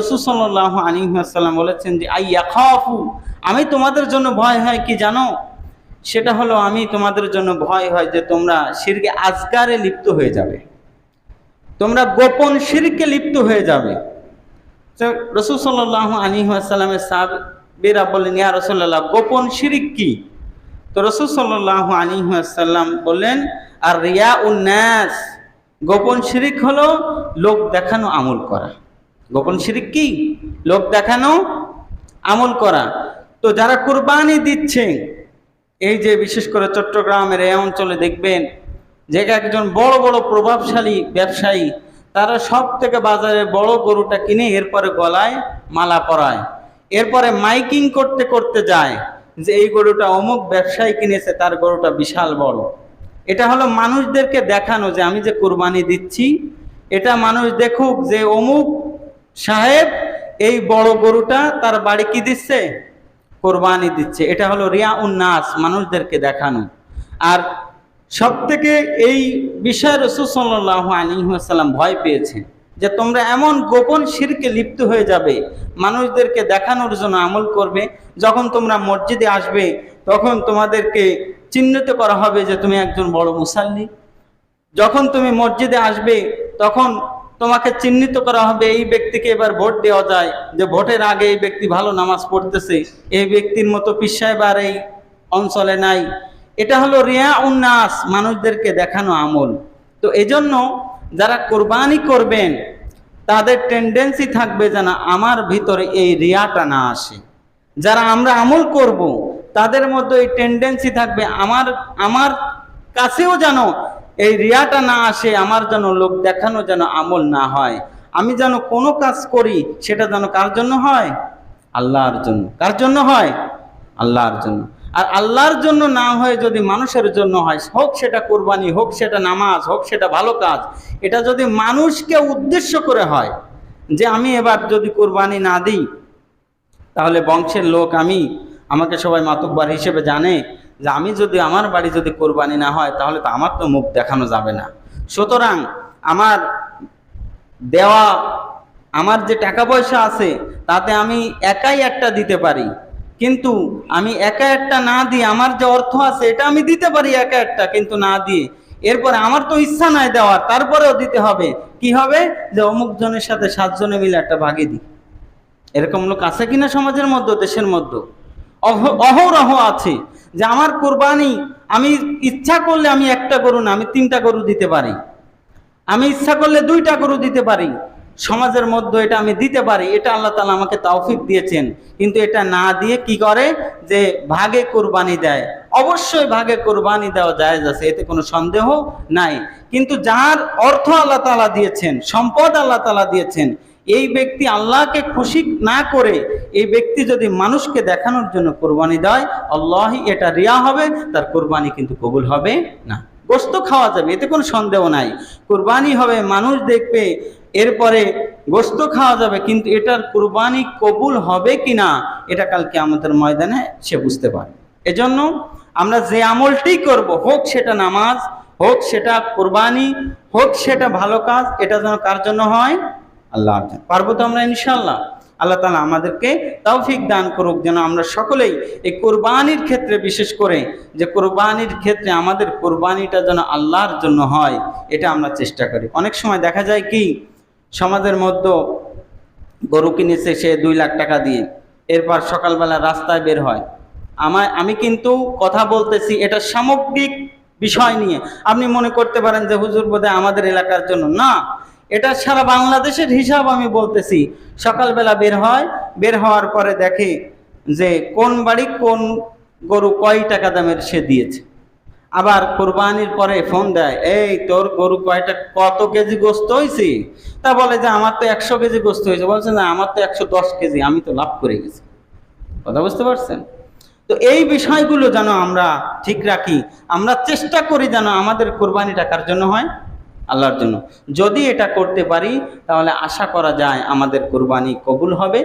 রসুল্লাহ আলিহাসাল্লাম বলেছেন যে, আই ইয়াখাফু, আমি তোমাদের জন্য ভয় হয় কি জানো? সেটা হলো, আমি তোমাদের জন্য ভয় হয় যে তোমরা শিরকে আজগারে লিপ্ত হয়ে যাবে। তোমরা গোপন শিরকে লিপ্ত হয়ে যাবে। রসুল সাল্লাহ আলিহাসাল্লামের সাহাবিরা বললেন, ইয়া রসল্লাহ গোপন শিরিক কি? তো রসুল সাল্লাহ আলিহাসাল্লাম বললেন, আর রিয়া উন্নাস গোপন শিরিক হলো লোক দেখানো আমল করা। গোপন শিরিক কি? লোক দেখানো, আমল করা। তো যারা কুরবানি দিচ্ছে, এই যে বিশেষ করে চট্টগ্রামের এই অঞ্চলে দেখবেন যে একজন বড় বড় প্রভাবশালী ব্যবসায়ী, তারা সব থেকে বাজারে বড় গরুটা কিনে এরপরে গলায় মালা পরায়। এরপরে মাইকিং করতে করতে যায় যে এই গরুটা অমুক ব্যবসায়ী কিনেছে, তার গরুটা বিশাল বড়। এটা হলো মানুষদেরকে দেখানো যে আমি যে কোরবানি দিচ্ছি, এটা মানুষ দেখুক যে অমুক সাহেব, এই বড় গরুটা তার বাড়ি কি দিচ্ছে? কোরবানি দিচ্ছে। এটা হলো রিয়া উন্নাস মানুষদেরকে দেখানো। আর সব থেকে এই বিষয়ে রসুল ভয় পেয়েছেন যে তোমরা এমন গোপন শিরকে লিপ্ত হয়ে যাবে, মানুষদেরকে দেখানোর জন্য আমল করবে, যখন তোমরা মসজিদে আসবে, তখন তোমাদেরকে চিহ্নিত করা হবে যে তুমি একজন বড় মুসাল্লি। যখন তুমি মসজিদে আসবে, তখন তোমাকে চিহ্নিত করা হবে, এই ব্যক্তিকে এবার ভোট দেওয়া যায়। যে ভোটের আগে এই ব্যক্তি ভালো নামাজ পড়তেছে, এই ব্যক্তির মতো পিসায় আর এই অঞ্চলে নাই। এটা হলো রিয়া উন্নাস মানুষদেরকে দেখানো আমল। তো এজন্য যারা কোরবানি করবেন, তাদের টেন্ডেন্সি থাকবে যেন আমার ভিতরে এই রিয়াটা না আসে। যারা আমরা আমল করব, তাদের মধ্যে এই টেন্ডেন্সি থাকবে আমার আমার কাছেও যেন এই রিয়াটা না আসে আমার যেন লোক দেখানো যেন আমল না হয়। আমি যেন কোনো কাজ করি, সেটা যেন কার জন্য হয়? আল্লাহর জন্য। কার জন্য হয়? আল্লাহর জন্য। আর আল্লাহর জন্য না হয়ে যদি মানুষের জন্য হয়, হোক সেটা কোরবানি, হোক সেটা নামাজ, হোক সেটা ভালো কাজ, এটা যদি মানুষকে উদ্দেশ্য করে হয়, যে আমি এবার যদি কোরবানি না দিই, তাহলে বংশের লোক আমি, আমাকে সবাই মাতব্বার হিসেবে জানে যে আমি যদি আমার বাড়ি যদি কোরবানি না হয়, তাহলে তো আমার তো মুখ দেখানো যাবে না। সুতরাং আমার দেওয়া, আমার যে টাকা পয়সা আছে, তাতে আমি একাই একটা দিতে পারি। কিন্তু আমি একা একটা না দিয়ে, আমার যে অর্থ আছে, এটা আমি দিতে পারি একা একটা, কিন্তু না দিয়ে। এরপরে আমার তো ইচ্ছা নাই দেওয়ার, তারপরেও দিতে হবে। কি হবে? যে অমুক জনের সাথে সাতজনে মিলে একটা ভাগে দিই। এরকম লোক আছে কিনা সমাজের মধ্যে, দেশের মধ্যে? অহ- অহরহ আছে। যে আমার কোরবানি, আমি ইচ্ছা করলে আমি একটা গরু না, আমি তিনটা গরু দিতে পারি। আমি ইচ্ছা করলে দুইটা গরু দিতে পারি। সমাজের মধ্যে এটা আমি দিতে পারি, এটা আল্লাহ তালা আমাকে তৌফিক দিয়েছেন। কিন্তু এটা না দিয়ে কি করে? যে ভাগে কোরবানি দেয়। অবশ্যই ভাগে কোরবানি দেওয়া যায় আছে, এতে কোনো সন্দেহ নাই। কিন্তু যার অর্থ আল্লাহ তালা দিয়েছেন, সম্পদ আল্লাহ তালা দিয়েছেন এই ব্যক্তি আল্লাহকে খুশি না করে এই ব্যক্তি যদি মানুষকে দেখানোর জন্য কোরবানি দেয়, আল্লাহই এটা রিয়া হবে, তার কোরবানি কিন্তু কবুল হবে না। গোস্ত খাওয়া যাবে, এতে কোনো সন্দেহ নাই। কোরবানি হবে, মানুষ দেখবে, এরপরে গোস্ত খাওয়া যাবে, কিন্তু এটার কোরবানি কবুল হবে কি না এটা কালকে আমাদের ময়দানে সে বুঝতে পারে এজন্য আমরা যে আমলটি করব, হোক সেটা নামাজ, হোক সেটা কোরবানি, হোক সেটা ভালো কাজ, এটা যেন কার জন্য হয়? আল্লাহর জন্য পারব তো আমরা ইনশাল্লাহ আল্লাহ তালা আমাদেরকে তৌফিক দান করুক, যেন আমরা সকলেই এই কোরবানির ক্ষেত্রে, বিশেষ করে যে কোরবানির ক্ষেত্রে আমাদের কোরবানিটা যেন আল্লাহর জন্য হয়, এটা আমরা চেষ্টা করি। অনেক সময় দেখা যায় কি, সমাজের মধ্যে গরু কিনেছে সে দুই লাখ টাকা দিয়ে, এরপর সকালবেলা রাস্তায় বের হয়। আমায় আমি কিন্তু কথা বলতেছি, এটা সামগ্রিক বিষয় নিয়ে। আপনি মনে করতে পারেন যে হুজুর বোধহয় আমাদের এলাকার জন্য। না এটা সারা বাংলাদেশের হিসাব আমি বলতেছি। সকালবেলা বের হয়, বের হওয়ার পরে দেখে যে কোন বাড়ি কোন গরু কয় টাকা দামের সে দিয়েছে। আবার কোরবানির পরে ফোন দেয়, এই তোর গরু কয়টা, কত কেজি গোস্ত হয়েছে তা বলে যে, আমার তো একশো কেজি গোস্ত হয়েছে বলছে, না, আমার তো একশো দশ কেজি, আমি তো লাভ করে গেছি। কথা বুঝতে পারছেন? তো এই বিষয়গুলো যেন আমরা ঠিক রাখি, আমরা চেষ্টা করি যেন আমাদের কোরবানি টাকার জন্য হয়। আল্লাহর জন্য। যদি এটা করতে পারি তাহলে আশা করা যায় আমাদের কোরবানি কবুল হবে।